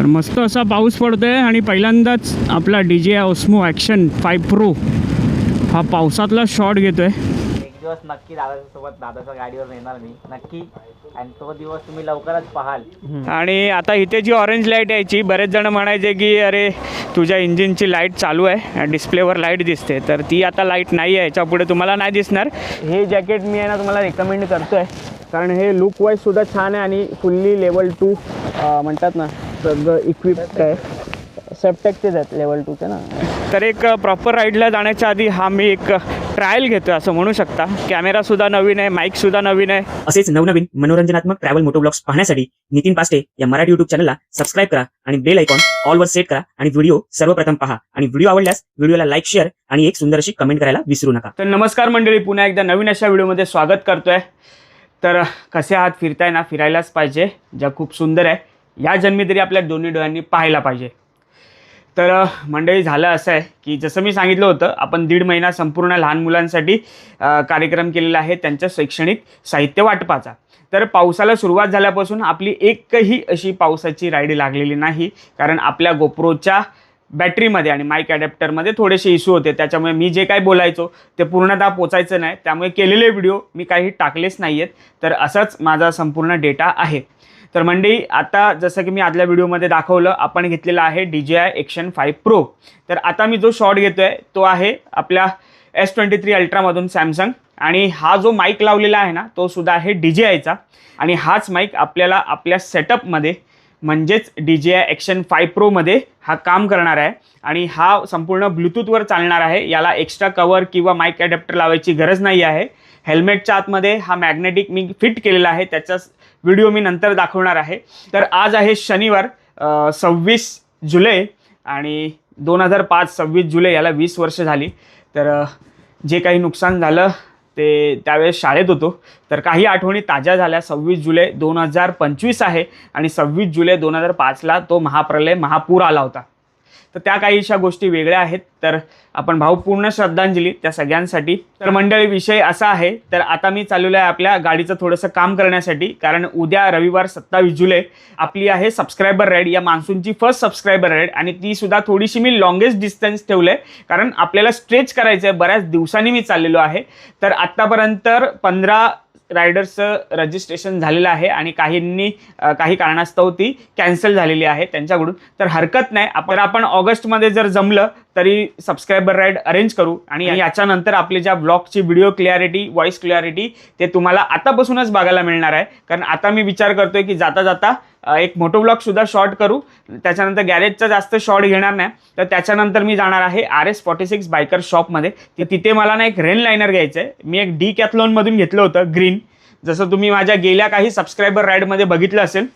तर मस्त असा पाऊस पडतोय आणि पहिल्यांदाच आपला D J osmo action five pro हा पावसातला शॉट घेतोय. आहे दिवस नक्की दादाच्या सोबत दादाच्या गाडीवर येणार मी नक्की. आणि तो दिवस तुम्ही लवकरच पाहाल. आणि आता इथे जी ऑरेंज लाइट यायची बरेच जण म्हणायचे की अरे तुझ्या इंजिनची लाइट चालू आहे डिस्प्लेवर लाइट दिसते. तर ती आता लाइट नाही आहे याच्यापुढे तुम्हाला नाही दिसणार. हे जॅकेट मी आहे ना तुम्हाला रेकमेंड करतो आहे कारण हे लुक वाईज सुद्धा छान आहे आणि फुल्ली लेवल टू म्हणतात ना सगळं इक्विप्ड आहे. सेफ्टेकचेच आहेत लेवल टूचे ना. तर एक प्रॉपर राईडला जाण्याच्या आधी हा मी एक ट्रायल घेतो असं म्हणू शकता. कॅमेरासुद्धा नवीन आहे माईकसुद्धा नवीन आहे. असेच नवनवीन मनोरंजनात्मक ट्रॅव्हल मोटोब्लॉग्स पाहण्यासाठी नितीन पास्टे या मराठी युट्यूब चॅनलला सबस्क्राईब करा आणि बेल आयकॉन ऑल वर सेट करा आणि व्हिडिओ सर्वप्रथम पहा. आणि व्हिडिओ आवडल्यास व्हिडिओला लाईक शेअर आणि एक सुंदर अशी कमेंट करायला विसरू नका. तर नमस्कार मंडळी पुन्हा एकदा नवीन अशा व्हिडिओमध्ये स्वागत करतोय. तर कसे आहात? फिरताय ना? फिरायलाच पाहिजे. जग खूप सुंदर आहे. या जन्मी तरी आपल्या दोन्ही डोळ्यांनी पाहायला पाहिजे. तर मंडळी झालं असं आहे की जसं मी सांगितलं होतं आपण दीड महिना संपूर्ण लहान मुलांसाठी कार्यक्रम केलेला आहे त्यांच्या शैक्षणिक साहित्य वाटपाचा तर पावसाला सुरुवात झाल्यापासून आपली एकही अशी पावसाची राईड लागलेली नाही कारण आपल्या गोप्रोच्या बॅटरीमध्ये आणि माईक ॲडॅप्टरमध्ये थोडेसे इश्यू होते त्याच्यामुळे मी जे काही बोलायचो ते पूर्णतः पोचायचं नाही त्यामुळे केलेले व्हिडिओ मी काही टाकलेच नाही आहेत तर असाच माझा संपूर्ण डेटा आहे. तर मंडळी आता जसं की मी आदल्या व्हिडिओमध्ये दाखवलं आपण घेतलेला आहे D J I action five pro तर आता मी जो शॉट घेतो आहे तो आहे आपल्या एस ट्वेंटी थ्री अल्ट्रामधून सॅमसंग. आणि हा जो माईक लावलेला आहे ना तो सुद्धा आहे डी जे आयचा आणि हाच माईक आपल्याला आपल्या सेटअपमध्ये म्हणजेच D J I action five प्रोमध्ये हा काम करणार आहे. आणि हा संपूर्ण ब्लूटूथवर चालणार आहे. याला एक्स्ट्रा कवर किंवा माईक ॲडॅप्टर लावायची गरज नाही आहे. हेल्मेटच्या आतमध्ये हा मॅग्नेटिक मी फिट केलेला आहे. त्याच्या व्हिडिओ मी नंतर दाखवणार आहे. तर आज आहे शनिवार सव्वीस जुलै आणि दोन हजार पाच सव्वीस जुलै याला वीस वर्ष झाली. तर जे काही नुकसान झालं ते त्यावेळेस शाळेत होतो. तर काही आठवणी ताज्या झाल्या. सव्वीस जुलै दोन हजार पंचवीस आहे आणि सव्वीस जुलै दोन हजार पाचला तो महाप्रलय महापूर आला होता. तर त्या काहीशा गोष्टी वेगळ्या आहेत. तर आपण भावपूर्ण श्रद्धांजली त्या सगळ्यांसाठी. तर मंडळी विषय असा आहे. तर आता मी चाललेलो आहे आपल्या गाडीचं थोडंसं काम करण्यासाठी. कारण उद्या रविवार सत्तावीस जुलै आपली आहे सबस्क्रायबर राईड या मान्सूनची फर्स्ट सबस्क्रायबर राईड आणि ती सुद्धा थोडीशी मी लॉंगेस्ट डिस्टन्स ठेवलं आहे कारण आपल्याला स्ट्रेच करायचं आहे बऱ्याच दिवसांनी मी चाललेलो आहे. तर आत्तापर्यंत पंधरा रायडर्सचं रजिस्ट्रेशन झालेलं आहे आणि काहींनी काही कारणास्तव ती कॅन्सल झालेली आहे त्यांच्याकडून. तर हरकत नाही. आपण आपण ऑगस्टमध्ये जर जमलं तरी सबस्क्रायबर राईड अरेंज करू आणि याच्यानंतर आपले ज्या ब्लॉगची व्हिडिओ क्लिअरिटी व्हॉइस क्लिअरिटी ते तुम्हाला आतापासूनच बघायला मिळणार आहे. कारण आता मी विचार करतोय की जाता जाता एक मोटो ब्लॉग सुद्धा शॉर्ट करू. त्याच्यानंतर गॅरेजचा जास्त शॉर्ट घेणार नाही. तर त्याच्यानंतर मी जाणार आहे R S forty six biker शॉपमध्ये ती तिथे मला ना एक रेन लायनर घ्यायचं आहे मी एक डी कॅथलॉनमधून घेतलं होतं ग्रीन जसं तुम्ही माझ्या गेल्या काही सबस्क्रायबर राईडमध्ये बघितलं असेल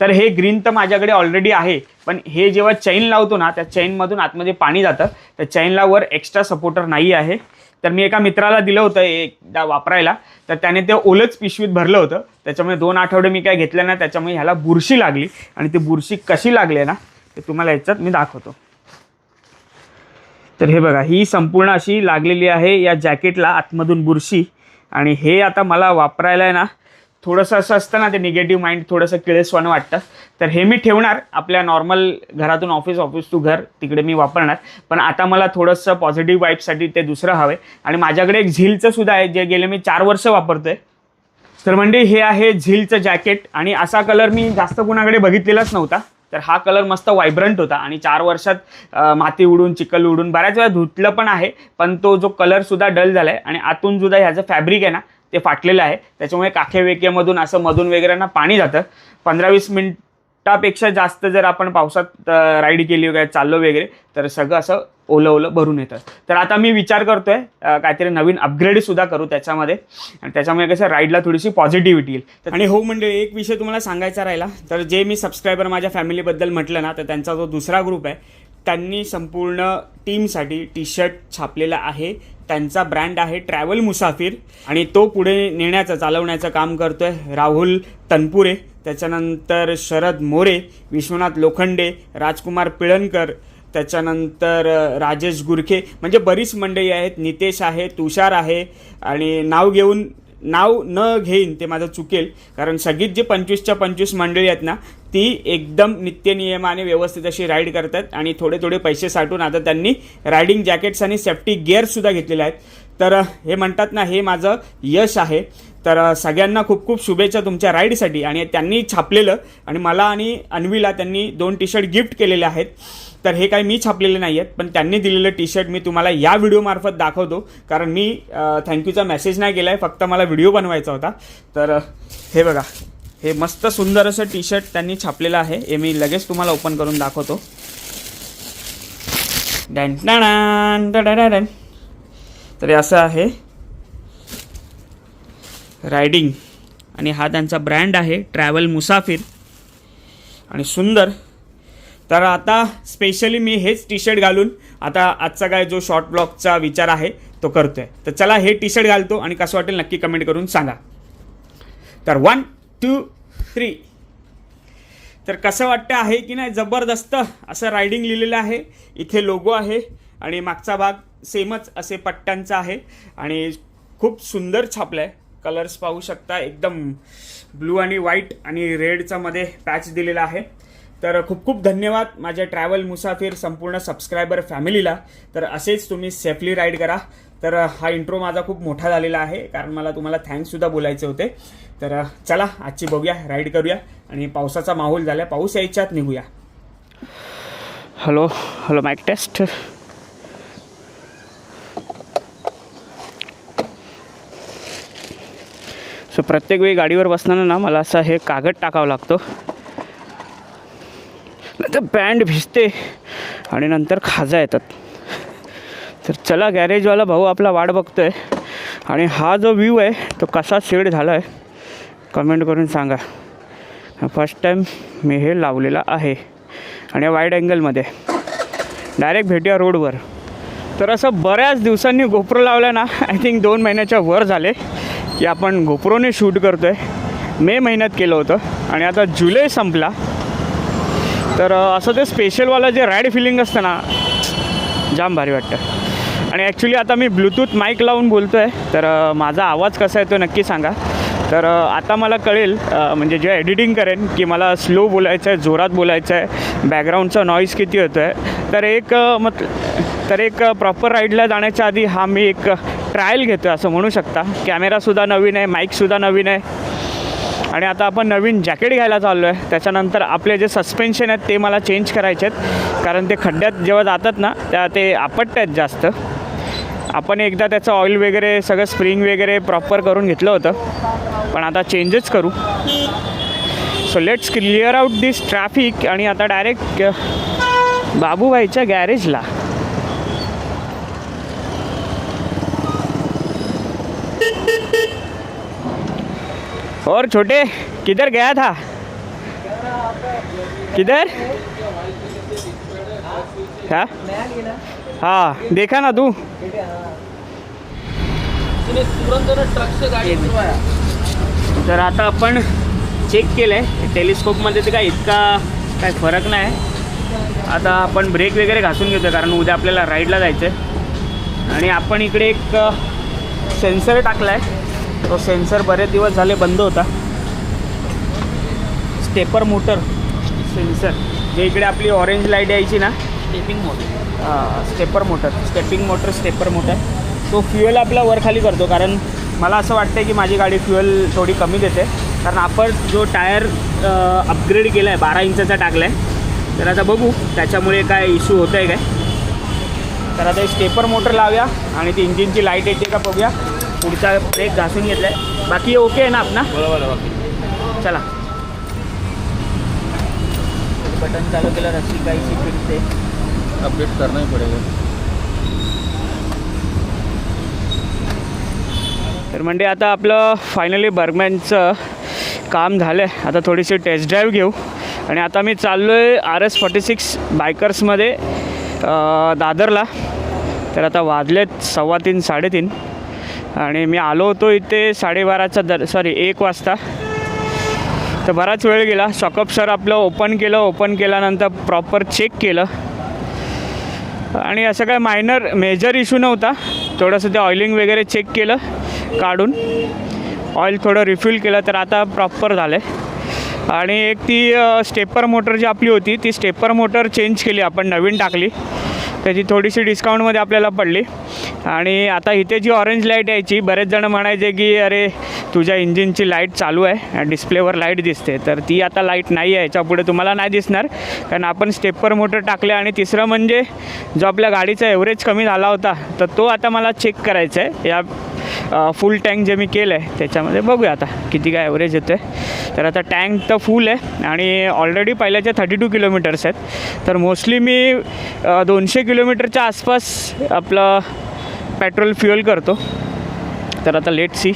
तर हे ग्रीन तर माझ्याकडे ऑलरेडी आहे. पण हे जेव्हा चैन लावतो ना त्या चैनमधून आतमध्ये पाणी जातं. त्या चैनला वर एक्स्ट्रा सपोर्टर नाही आहे. तर मी एका मित्राला दिलं होतं एकदा वापरायला. तर त्याने ते ओलंच पिशवीत भरलं होतं. त्याच्यामुळे दोन आठवडे मी काय घेतलं ना त्याच्यामुळे ह्याला बुरशी लागली. आणि ती बुरशी कशी लागली ना ते तुम्हाला याच्यात मी दाखवतो. तर हे बघा ही संपूर्ण अशी लागलेली आहे या जॅकेटला आतमधून बुरशी. आणि हे आता मला वापरायला आहे ना थोडंसं असं असतं ना ते निगेटिव्ह माइंड थोडंसं किळसवाणं वाटतं. तर हे मी ठेवणार. आपल्या नॉर्मल घरातून ऑफिस ऑफिस टू घर तिकडे मी वापरणार. पण आता मला थोडंसं पॉझिटिव्ह वाईफसाठी ते दुसरं हवं आहे आणि माझ्याकडे एक झीलचं सुद्धा आहे जे गेले मी चार वर्ष वापरतोय. तर म्हणजे हे आहे झीलचं जॅकेट आणि असा कलर मी जास्त कुणाकडे बघितलेलाच नव्हता. तर हा कलर मस्त वायब्रंट होता. आणि चार वर्षात माती उडून चिखल उडून बऱ्याच वेळा धुतलं पण आहे. पण तो जो कलर सुद्धा डल झाला आहे आणि आतून सुद्धा ह्याचं फॅब्रिक आहे ना ते फाटलेलं आहे. त्याच्यामुळे काखे वेकेमधून असं मधून वगैरे ना पाणी जातं. पंधरा वीस मिनटापेक्षा जास्त जर आपण पावसात राईड केली वगैरे चाललो वगैरे तर सगळं असं ओलं ओलं भरून येतं. तर आता मी विचार करतोय आहे काहीतरी नवीन अपग्रेड सुद्धा करू त्याच्यामध्ये. आणि त्याच्यामुळे कसं राईडला थोडीशी पॉझिटिव्हिटी येईल. तर- आणि हो म्हणजे एक विषय तुम्हाला सांगायचा राहिला. तर जे मी सबस्क्रायबर माझ्या फॅमिलीबद्दल म्हटलं ना तर त्यांचा जो दुसरा ग्रुप आहे त्यांनी संपूर्ण टीमसाठी टी शर्ट छापलेला आहे. त्यांचा ब्रँड आहे ट्रॅव्हल मुसाफिर आणि तो पुढे नेण्याचं चालवण्याचं काम करतोय राहुल तनपुरे. त्याच्यानंतर शरद मोरे विश्वनाथ लोखंडे राजकुमार पिळणकर त्याच्यानंतर राजेश गुरखे. म्हणजे बरीच मंडळी आहेत. नितेश आहे तुषार आहे आणि नाव घेऊन नाव न घेईन ते माझं चुकेल. कारण सगळीच जे पंचवीसच्या पंचवीस मंडळी आहेत ना ती एकदम नित्यनियमाने व्यवस्थित अशी राईड करतात आणि थोडे थोडे पैसे साठवून आता त्यांनी रायडिंग जॅकेट्स आणि सेफ्टी गिअर्ससुद्धा घेतलेले आहेत. तर हे म्हणतात ना हे माझं यश आहे. तर सगळ्यांना खूप खूप शुभेच्छा तुमच्या राईडसाठी आणि त्यांनी छापलेलं आणि मला आणि अन्वीला त्यांनी दोन टी शर्ट गिफ्ट केलेले आहेत. तर हे काही मी छापलेले नाही आहेत पण त्यांनी दिलेलं टी शर्ट मी तुम्हाला या व्हिडिओमार्फत दाखवतो. कारण मी थँक्यूचा मेसेज नाही केला आहे फक्त मला व्हिडिओ बनवायचा होता. तर हे बघा. हे मस्त सुंदर असं टी शर्ट त्यांनी छापलेलं आहे. हे मी लगेच तुम्हाला ओपन करून दाखवतो. डॅन. डॅन. डॅन. तर हे असं आहे. रायडिंग आणि हा त्यांचा ब्रँड आहे ट्रॅव्हल मुसाफिर आणि सुंदर तर आता स्पेशली मी हेच टी शर्ट घालून आता आजचा काय जो शॉर्ट ब्लॉगचा विचार आहे तो करतो आहे तर चला हे टी शर्ट घालतो आणि कसं वाटेल नक्की कमेंट करून सांगा. तर वन टू थ्री तर कसं वाटतं आहे की नाही? जबरदस्त असं रायडिंग लिहिलेलं आहे. इथे लोगो आहे आणि मागचा भाग सेमच असे पट्ट्यांचा आहे आणि खूप सुंदर छापलं आहे कलर्स पाहू शकता एकदम ब्लू आणि व्हाईट आणि रेडचा मध्ये पॅच दिलेला आहे. तर खूप खूप धन्यवाद माझ्या ट्रॅव्हल मुसाफिर संपूर्ण सबस्क्रायबर फॅमिलीला. तर असेच तुम्ही सेफली राईड करा. तर हा इंट्रो माझा खूप मोठा झालेला आहे कारण मला तुम्हाला थँक्ससुद्धा बोलायचे होते. तर चला आजची बघूया राईड करूया आणि पावसाचा माहोल झाला पाऊस यायच्यात निघूया. Hello hello mic test so प्रत्येक वेळी गाडीवर बसताना ना मला असं हे कागद टाकावं लागतो. तर पॅन्ट भिजते आणि नंतर खाजा येतात. तर चला गॅरेजवाला भाऊ आपला वाट बघतो आहे आणि हा जो व्ह्यू आहे तो कसा सेड झाला आहे कमेंट करून सांगा. फर्स्ट टाईम मी हे लावलेला आहे आणि वाईड अँगलमध्ये डायरेक्ट भेटूया रोडवर तर असं बऱ्याच दिवसांनी गोप्रो लावला ना आय थिंक दोन महिन्याच्या वर झाले की आपण गोप्रोने शूट करतो आहे मे महिन्यात केलं होतं आणि आता जुलै संपला. तर असं ते स्पेशलवालं जे राईड फिलिंग असतं ना जाम भारी वाटतं. आणि ॲक्च्युली आता मी ब्लूटूथ माईक लावून बोलतो आहे तर माझा आवाज कसा आहे तो नक्की सांगा. तर आता मला कळेल म्हणजे जेव्हा एडिटिंग करेन की मला स्लो बोलायचं आहे जोरात बोलायचं आहे बॅकग्राऊंडचा नॉईज किती होतो आहे तर एक मत तर एक प्रॉपर राईडला जाण्याच्या आधी हा मी एक ट्रायल घेतो आहे असं म्हणू शकता. कॅमेरासुद्धा नवीन आहे माईकसुद्धा नवीन आहे. आणि आता आपण नवीन जॅकेट घ्यायला चाललो आहे त्याच्यानंतर आपले जे सस्पेन्शन आहेत ते मला चेंज करायचे आहेत. कारण ते खड्ड्यात जेव्हा जातात ना त्या ते आपटत आहेत जास्त. आपण एकदा त्याचं ऑइल वगैरे सगळं स्प्रिंग वगैरे प्रॉपर करून घेतलं होतं. पण आता चेंजच करू. So let's clear out this traffic आणि आता डायरेक्ट बाबूभाईच्या गॅरेजला और छोटे किधर गया था? किधर? हाँ? हाँ देखा ना तू। तर आता आपण चेक केलं आहे टेलिस्कोपमध्ये तर काय इतका काय फरक नाही. आता आपण ब्रेक वगैरे घासून घेतो कारण उद्या आपल्याला राईडला जायचं आहे आणि आपण इकडे एक सेन्सर टाकला आहे तो सेन्सर बरेच दिवस झाले बंद होता. स्टेपर मोटर सेन्सर जे इकडे आपली ऑरेंज लाइट यायची ना? Stepping mode stepper motor stepping motor stepper motor तो फ्युएल आपला वर खाली करतो कारण मला असं वाटतं की माझी गाडी फ्युएल थोडी कमी देते. कारण आपण जो टायर अपग्रेड केला आहे बारा इंचाचा टाकला आहे तर आता बघू त्याच्यामुळे काय इश्यू होतं आहे काय. तर आता स्टेपर मोटर लावूया आणि ती इंजिनची लाइट येते का बघूया. पुढचा ब्रेक घासून घेतला आहे बाकी ओके आहे ना बरोबर चला. बटन चालू केलं रस्सी काहीशी फिरते अपडेट करना ही पड़ेगा तर म्हणजे आता आपलं फायनली बर्गमॅनचं काम झालं आहे आता थोडीशी टेस्ट ड्राईव्ह घेऊ. आणि आता मी चाललो आहे आर एस फॉर्टी सिक्स बायकर्समध्ये दादरला. तर आता वाजलेत सव्वा तीन साडेतीन. आणि मी आलो होतो इथे साडेबाराचा दर सॉरी एक वाजता. तर बराच वेळ गेला. शॉकअप सर आपलं ओपन केलं. ओपन केल्यानंतर प्रॉपर चेक केलं. आणि असं काय मायनर मेजर इशू नव्हता. थोडंसं ते ऑइलिंग वगैरे चेक केलं काढून. ऑइल थोडं रिफिल केलं तर आता प्रॉपर झालं आहे आणि एक ती स्टेपर मोटर जी आपली होती ती स्टेपर मोटर चेंज केली आपण नवीन टाकली. त्याची थोडीशी डिस्काउंटमध्ये आपल्याला पडली. आणि आता इथे जी ऑरेंज लाइट यायची बरेच जण म्हणायचे की अरे तुझ्या इंजिनची लाइट चालू आहे डिस्प्लेवर लाइट दिसते. तर ती आता लाइट नाही आहे याच्यापुढे तुम्हाला नाही दिसणार कारण आपण स्टेपर मोटर टाकले आणि तिसरं म्हणजे जो आपल्या गाडीचा एव्हरेज कमी झाला होता तर तो आता मला चेक करायचा आहे. या फुल टँक जे मी केलं आहे त्याच्यामध्ये बघूया आता किती काय ॲव्हरेज येतो आहे तर आता टँक तर फुल आहे आणि ऑलरेडी पहिल्याच्या थर्टी टू किलोमीटर्स आहेत. तर मोस्टली मी दोनशे किलोमीटरच्या आसपास आपलं पेट्रोल फ्युअल करतो. तर आता लेट सी.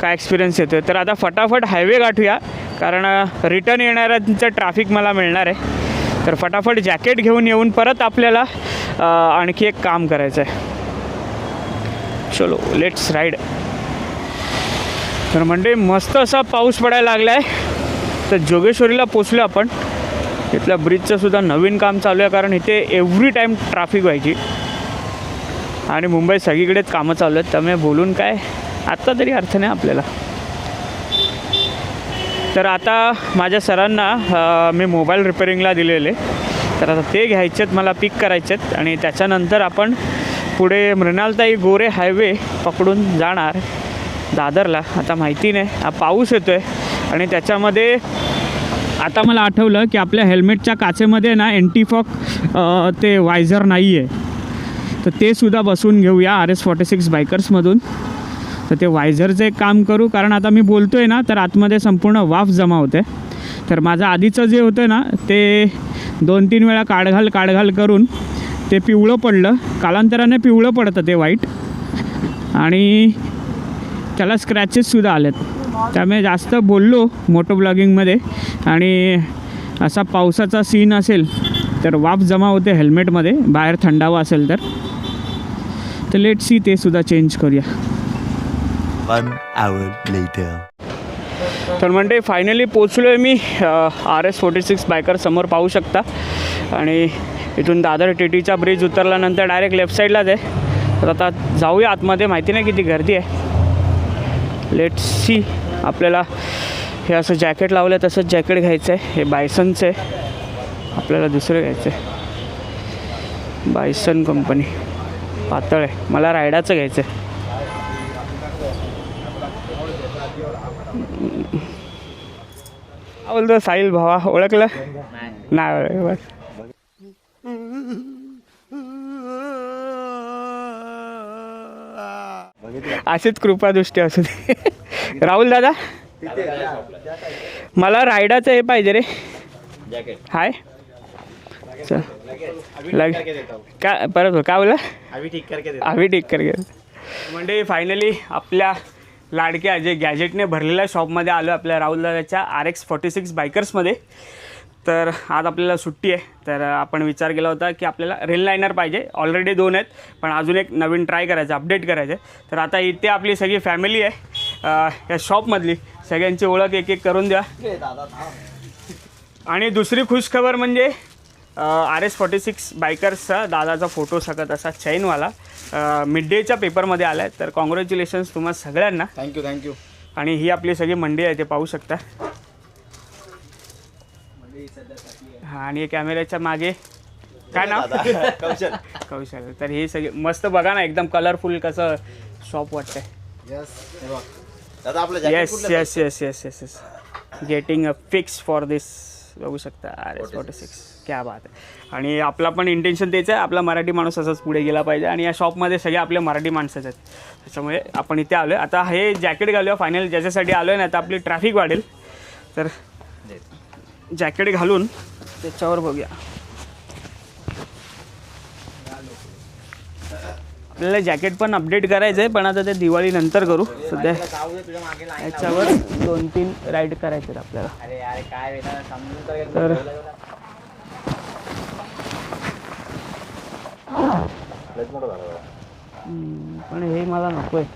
काय एक्सपिरियन्स येतो आहे तर आता फटाफट हायवे गाठूया. कारण रिटर्न येणाऱ्यांचं ट्रॅफिक मला मिळणार आहे. तर फटाफट जॅकेट घेऊन येऊन परत आपल्याला आणखी एक काम करायचं आहे चलो लेट्स राईड तर म्हणजे मस्त असा पाऊस पडायला लागला आहे तर जोगेश्वरीला पोचलो आपण. इथल्या ब्रिजचंसुद्धा नवीन काम चालू आहे. कारण इथे एव्हरी टाईम ट्रॅफिक व्हायची. आणि मुंबईत सगळीकडेच कामं चालू आहेत. त्यामुळे बोलून काय आत्ता तरी अर्थ नाही आपल्याला. तर आता माझ्या सरांना मी मोबाईल रिपेरिंगला दिलेले. तर आता ते घ्यायचेत मला पिक करायचेत आणि त्याच्यानंतर आपण पुढे मृणालताई गोरे हायवे पकडून जाणार दादरला. आता माहिती नाही हा पाऊस येतो आहे आणि त्याच्यामध्ये आता मला आठवलं की आपल्या हेल्मेटच्या काचेमध्ये ना एंटीफॉक ते वायझर नाही आहे तर ते सुद्धा बसून घेऊया आर एस फॉर्टी सिक्स बायकर्समधून तर ते वायझरचं एक काम करू कारण आता मी बोलतो आहे ना तर आतमध्ये संपूर्ण वाफ जमा होते. तर माझं आधीचं जे होतं ना ते दोन तीन वेळा काढघाल काढघाल करून ते पिवळं पडलं. कालांतराने पिवळं पडतं ते वाईट आणि त्याला स्क्रॅचेससुद्धा आलेत. त्यामुळे जास्त बोललो मोटो ब्लॉगिंगमध्ये आणि असा पावसाचा सीन असेल तर वाफ जमा होते हेल्मेटमध्ये बाहेर थंडावा असेल तर. तर लेट सी ते सुद्धा चेंज करूया. तर म्हणजे फायनली पोचलो आहे मी R S forty six biker समोर पाहू शकता. आणि इथून दादर टी टीचा ब्रिज उतरल्यानंतर डायरेक्ट लेफ्ट साईडलाच आहे. तर आता जाऊया आतमध्ये माहिती नाही किती गर्दी आहे. लेट सी आपल्याला हे असं जॅकेट लावलं आहे तसंच जॅकेट घ्यायचं आहे हे बायसनचं आहे. आपल्याला दुसरं घ्यायचं आहे बायसन कंपनी पातळ आहे. मला रायडाचं घ्यायचं आहे. बोलतो साहिल भावा ओळखलं? नाही बस. अशीच कृपादृष्टी असू दे. राहुल दादा? मला रायडाचं हे पाहिजे रे. हाय. चल. लग काय परत बोल, काय बोला आम्ही ठीक करके आम्ही ठीक कर म्हणजे फायनली आपल्या लाडक्या जे गॅजेटने भरलेल्या शॉपमध्ये आलो आपल्या राहुल दादाच्या आर एक्स फॉर्टी सिक्स बायकर्समध्ये तर आज आपल्याला सुट्टी आहे. तर आपण विचार केला होता की आपल्याला रेल लायनर पाहिजे. ऑलरेडी दोन आहेत पण अजून एक नवीन ट्राय करायचं अपडेट करायचं आहे. तर आता इथे आपली सगळी फॅमिली आहे. या शॉपमधली सगळ्यांची ओळख एक एक करून द्या. आणि दुसरी खुशखबर म्हणजे आर एस फॉर्टी सिक्स बायकर्सचा दादाचा फोटो सकत असा चैनवाला मिड डेच्या पेपरमध्ये आला आहे तर कॉंग्रॅच्युलेशन्स तुम्हा सगळ्यांना. थँक्यू थँक्यू आणि ही आपली सगळी मंडी आहे ते पाहू शकता. हां आणि कॅमेऱ्याच्या मागे. काय नाव? कौशल. कौशल. तर हे सगळे मस्त बघा ना एकदम कलरफुल कसं शॉप वाटतंय. Yes yes yes yes yes yes getting a fix for this बघू शकता आर एस फोर्टी सिक्स क्या बात आहे आणि आपला पण इंटेन्शन तेच आहे आपला मराठी माणूस असंच पुढे गेला पाहिजे आणि या शॉपमध्ये सगळे आपले मराठी माणसंच आहेत. त्याच्यामुळे आपण इथे आलो आहे आता हे जॅकेट घालूया फायनल ज्याच्यासाठी आलो आहे ना आता आपली ट्रॅफिक वाढेल. तर जॅकेट घालून त्याच्यावर बघूया. आपल्याला जॅकेट पण अपडेट करायचं आहे पण आता ते दिवाळीनंतर करू. सध्या याच्यावर दोन तीन राईड करायचे आहेत आपल्याला. अरे अरे काय वेळा समजून तर पण हे मला नको आहे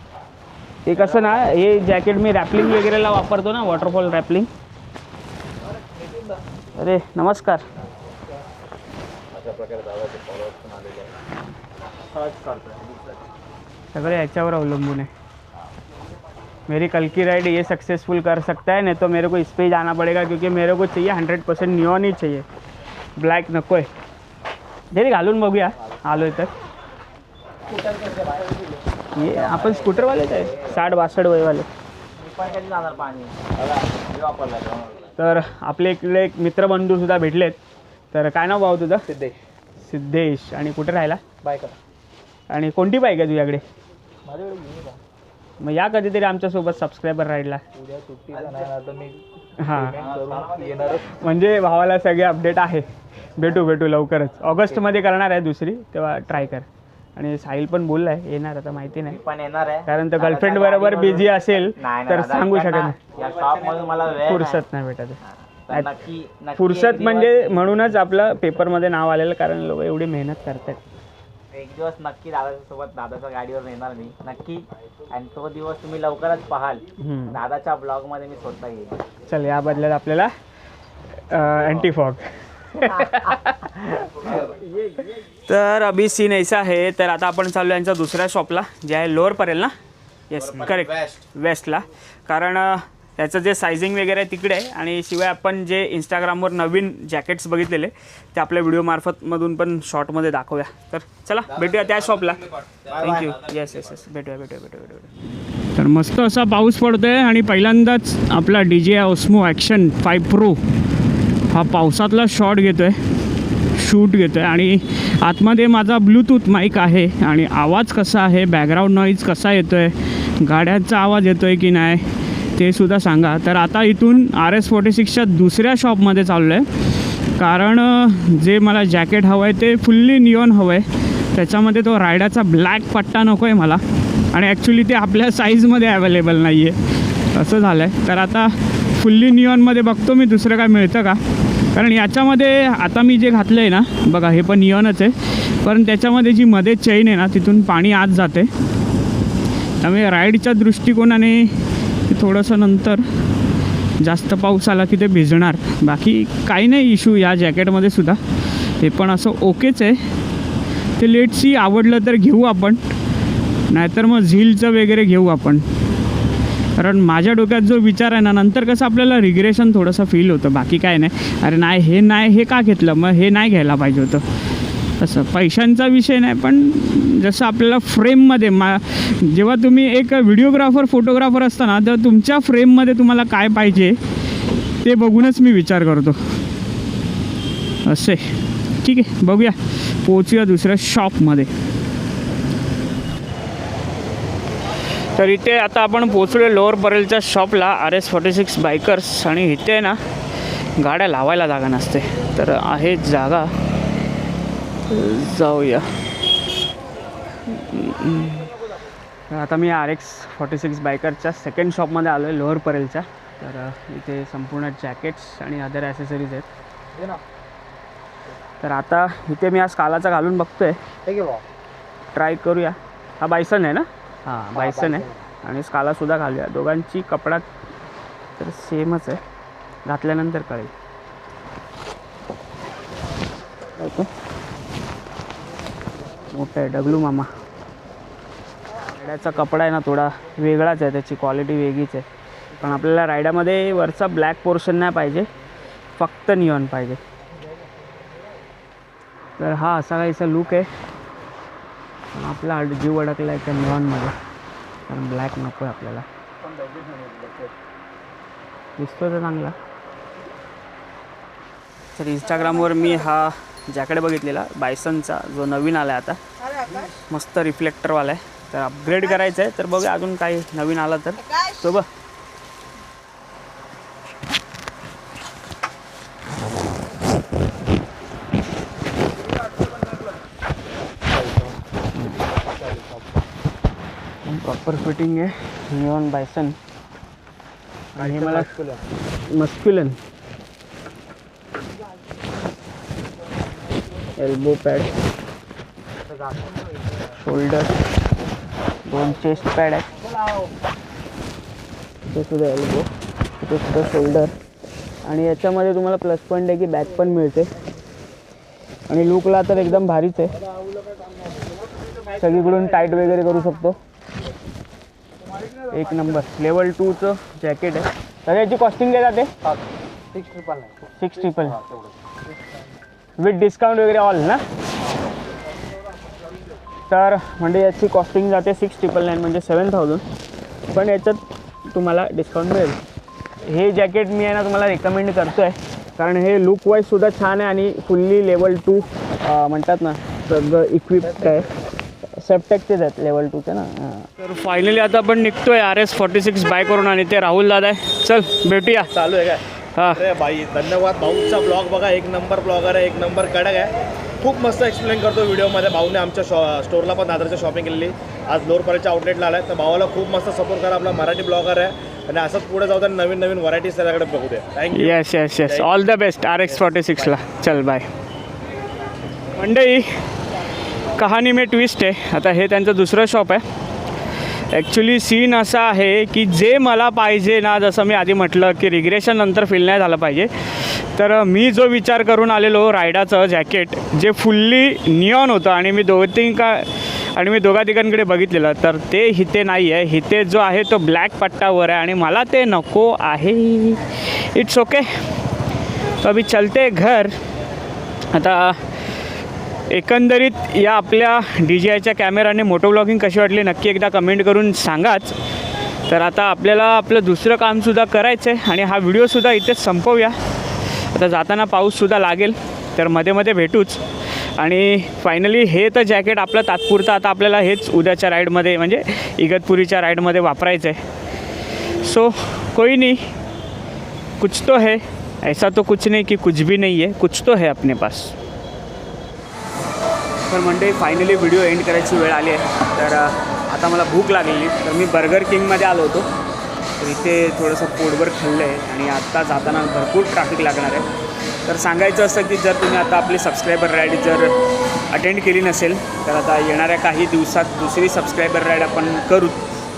ते कसं ना हे जॅकेट मी रॅपलिंग वगैरेला वापरतो ना वॉटरफॉल रॅपलिंग अरे नमस्कार. सगळे याच्यावर अवलंबून आहे. मेरी कल की राइड ये सक्सेसफुल कर सकता है नहीं तो मेरे को इस पे ही जाना पड़ेगा क्योंकि मेरे को चाहिए हंड्रेड पर्सेंट नियॉन ही चाहिए। ब्लॅक नको आहे जरी घालून बघूया। आलो आहे तर ये आपण स्कूटरवालेच आहे साठ बासष्ट वयवाले. तर आपले इकडे एक मित्रबंधूसुद्धा भेटलेत. तर काय नाव भाऊ तुझं? सिद्धेश. सिद्धेश. आणि कुठे राहिला? बाय कर आणि कोणती बाईक आहे तुझ्याकडे? माझ्याकडे घेऊन जा. मग या कधीतरी आमच्यासोबत सबस्क्रायबर राहिला. उद्या सुट्टी जाणार तर मी हां. करून येणारच. म्हणजे भावाला सगळे अपडेट आहे. भेटू भेटू लवकरच. ऑगस्टमध्ये करणार आहे दुसरी तेव्हा ट्राय कर. आणि साहिल पण बोलला आहे येणार आता माहिती नाही. पण येणार आहे. कारण तर गर्लफ्रेंड बरोबर बिझी असेल नाही तर सांगू शकत नाही. या शॉप मधून मला वेळ नाही. फुरसत नाही भेटत. तर नक्की नक्की एक फुरसत दिवस- म्हणजे म्हणूनच आपलं पेपरमध्ये नाव आलेलं कारण लोक एवढी मेहनत करतात एक दिवस नक्की दादाच्या सोबत दादाच्या गाडीवर येणार मी नक्की. आणि तो दिवस तुम्ही लवकरच पाहाल. हम्म. दादाच्या ब्लॉगमध्ये मी स्वतः येईन. चल या बदल्यात आपल्याला अँटी फॉग तर अभि सीन ऐसा आहे तर आता आपण चाललो यांच्या दुसऱ्या शॉपला जे आहे लोअर परेल ना येस करेक्ट वेस्टला कारण अ, त्याचं जे सायझिंग वगैरे आहे तिकडे आहे. आणि शिवाय आपण जे इंस्टाग्रामवर नवीन जॅकेट्स बघितलेले ते आपल्या व्हिडिओमार्फत मधून पण शॉर्टमध्ये दाखवूया. तर चला भेटूया त्या शॉपला थँक्यू येस येस येस भेटूया भेटूया भेटूया भेटूया तर मस्त असा पाऊस पडतोय आणि पहिल्यांदाच आपला D J osmo action five pro हा पावसातला शॉट घेतोय शूट घेतोय. आणि आतमध्ये माझा ब्लूटूथ माईक आहे आणि आवाज कसा आहे बॅकग्राऊंड नॉईज कसा येतोय गाड्यांचा आवाज येतोय की नाही ते सुद्धा सांगा. तर आता इथून आर एस फोर्टी सिक्सच्या दुसऱ्या शॉपमध्ये चाललो आहे कारण जे मला जॅकेट हवं आहे ते फुल्ली नियॉन हवं आहे त्याच्यामध्ये तो रायडाचा ब्लॅक पट्टा नको आहे मला. आणि ॲक्च्युली ते आपल्या साईजमध्ये अवेलेबल नाही आहे असं झालं आहे तर आता फुल्ली नियॉनमध्ये बघतो मी दुसरं काय मिळतं का. कारण याच्यामध्ये आता मी जे घातलं आहे ना बघा हे पण नियॉनच आहे. पण त्याच्यामध्ये जी मध्ये चैन आहे ना तिथून पाणी आत जाते त्यामुळे राईडच्या दृष्टिकोनाने थोडंसं नंतर जास्त पाऊस आला की ते भिजणार. बाकी काही नाही इशू या जॅकेटमध्ये सुद्धा. हे पण असं ओकेच आहे. ते लेटसी आवडलं तर घेऊ आपण. नाहीतर मग झीलचं वगैरे घेऊ आपण. कारण माझ्या डोक्यात जो विचार आहे ना नंतर कसं आपल्याला रिग्रेशन थोडंसं फील होतं. बाकी काय नाही. अरे नाही हे नाही हे का घेतलं? मग हे नाही घ्यायला पाहिजे होतं. तसं पैशांचा विषय नाही पण जसं आपल्याला फ्रेममध्ये मा जेव्हा तुम्ही एक व्हिडिओग्राफर फोटोग्राफर असता ना तर तुमच्या फ्रेममध्ये तुम्हाला काय पाहिजे ते बघूनच मी विचार करतो. असे. ठीक आहे बघूया. पोचूया दुसऱ्या शॉपमध्ये. तर इथे आता आपण पोचलो लोअर परेलच्या शॉपला R S forty six bikers. आणि इथे ना गाड्या लावायला जागा नसते. तर आहे जागा. जाऊया. आता मी आर एक्स फॉर्टी सिक्स बायकरच्या सेकंड शॉपमध्ये आलो आहे लोअर परेलच्या. तर इथे संपूर्ण जॅकेट्स आणि अदर ॲसेसरीज आहेत. तर आता इथे मी आज कालाचा घालून बघतो आहे ठीक आहे भाऊ ट्राय करूया. हा बायसन आहे ना? हां बायसन आहे. आणि स्कालासुद्धा घालूया. दोघांची कपडा तर सेमच आहे. घातल्यानंतर कळेल. ओके. मोठं आहे. डगलू मामा. रायडाचा कपडा आहे ना थोडा वेगळाच आहे त्याची क्वालिटी वेगळीच आहे. पण आपल्याला रायडामध्ये वरचा ब्लॅक पोर्शन नाही पाहिजे फक्त नियॉन पाहिजे. तर हा असा काहीसा लुक आहे. पण आपला अड- जीव अडकला आहे त्या नियॉनमध्ये कारण ब्लॅक नको आहे आपल्याला. दिसतो तर चांगला? तर इंस्टाग्रामवर मी हा जॅकेट बघितलेला बायसनचा जो नवीन आला आहे आता मस्त रिफ्लेक्टरवाला आहे. तर अपग्रेड करायचं आहे तर बघूया अजून काही नवीन आला तर. तो बघ. प्रॉपर फिटिंग आहे. नियॉन बायसन आणि मला मस्क्युलन एल्बो पॅड शोल्डर दोन चेस्ट पॅड आहेत इथे सुद्धा एल्बो इथे सुद्धा शोल्डर आणि याच्यामध्ये तुम्हाला प्लस पॉईंट आहे की बॅक पण मिळते. आणि लुकला तर एकदम भारीच आहे. सगळीकडून टाईट वगैरे करू शकतो. एक नंबर लेवल टूचं जॅकेट आहे. तर याची कॉस्टिंग काय जाते? Six triple six triple with discount वगैरे ऑल ना? तर म्हणजे याची कॉस्टिंग जाते सिक्स ट्रिपल नाईन म्हणजे सेवन थाउजंड पण याच्यात तुम्हाला डिस्काउंट मिळेल. हे जॅकेट मी आहे ना तुम्हाला रेकमेंड करतो आहे कारण हे लुक वाईजसुद्धा छान आहे आणि फुल्ली लेवल टू म्हणतात ना सगळं इक्विप्ड आहे. सेप्टेकचेच आहेत लेवल टूचे ना. तर फायनली आता आपण निघतोय आर एस फॉर्टी सिक्स बायकवरून आणि ते राहुल दादा आहे. चल भेटूया. चालू आहे काय? हां. अरे बाई धन्यवाद. भाऊचा ब्लॉग बघा. एक नंबर ब्लॉगर आहे एक नंबर कडक आहे. खूप मस्त एक्सप्लेन करतो व्हिडिओमध्ये भाऊने आमच्या शॉ स्टोरला पण दादरच्या शॉपिंग केलेली. आज लोरपर्यंतच्या आउटलेटला आलाय. तर भावाला खूप मस्त सपोर्ट करा. आपला मराठी ब्लॉगर आहे. आणि असंच पुढे जाऊ द्या नवीन नवीन व्हरायटीज त्याच्याकडे बघू द्या thank you yes yes yes all the best R X forty सिक्सला चल बाय मंडई कहाणी में ट्विस्ट आहे. आता हे त्यांचं दुसरं शॉप आहे. ॲक्च्युली सीन असा आहे की जे मला पाहिजे ना जसं मी आधी म्हटलं की रिग्रेशन नंतर फील नाही झालं पाहिजे. तर मी जो विचार करून आलेलो रायडाचं जॅकेट जे फुल्ली नियॉन होतं आणि मी दोन तीन का आणि मी दोघा तिघांकडे बघितलेलं तर ते हिते नाही आहे हिते जो आहे तो ब्लॅक पट्टावर आहे आणि मला ते नको आहे. इट्स ओके तो अभी चलते घर. आता एकंदरीत या आपल्या डी जे आयच्या कॅमेराने मोटो ब्लॉगिंग कशी वाटली नक्की एकदा कमेंट करून सांगाच. तर आता आपल्याला आपलं दुसरं कामसुद्धा करायचं आहे आणि हा व्हिडिओसुद्धा इथेच संपवूया. आता जाताना पाऊससुद्धा लागेल तर मध्ये मध्ये भेटूच. आणि फायनली हे तर जॅकेट आपलं तात्पुरतं आता आपल्याला हेच उद्याच्या राईडमध्ये म्हणजे इगतपुरीच्या राईडमध्ये वापरायचं आहे सो कोई नाही कुछ तो है. ऐसा तो कुछ नहीं कि कुछ भी नहीं है कुछ तो है अपने पास. तर मंडे फायनली व्हिडिओ एंड करायची वेळ आली आहे. तर आता मला भूक लागलेली. तर मी बर्गर किंगमध्ये आलो होतो. तर इथे थोडंसं पोटभर खाल्लं आहे आणि आत्ता जाताना भरपूर ट्रॅफिक लागणार आहे. तर सांगायचं असं की जर तुम्ही आता आपली सबस्क्रायबर राईड जर अटेंड केली नसेल तर आता येणाऱ्या काही दिवसात दुसरी सबस्क्रायबर राईड आपण करू.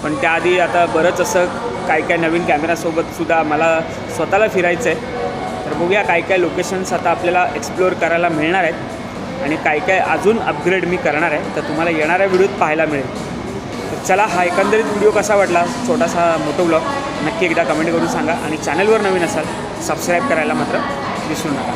पण त्याआधी आता बरंच असं काय काय नवीन कॅमेरासोबतसुद्धा मला स्वतःला फिरायचं आहे तर बघूया काय काय लोकेशन्स आता आपल्याला एक्सप्लोअर करायला मिळणार आहेत. आणि काय काय अजून अपग्रेड मी करणार आहे तर तुम्हाला येणाऱ्या व्हिडिओत पाहायला मिळेल. तर चला हा एकंदरीत व्हिडिओ कसा वाटला छोटासा मोठो ब्लॉग नक्की एकदा कमेंट करून सांगा. आणि चॅनलवर नवीन असाल सबस्क्राईब करायला मात्र विसरू नका.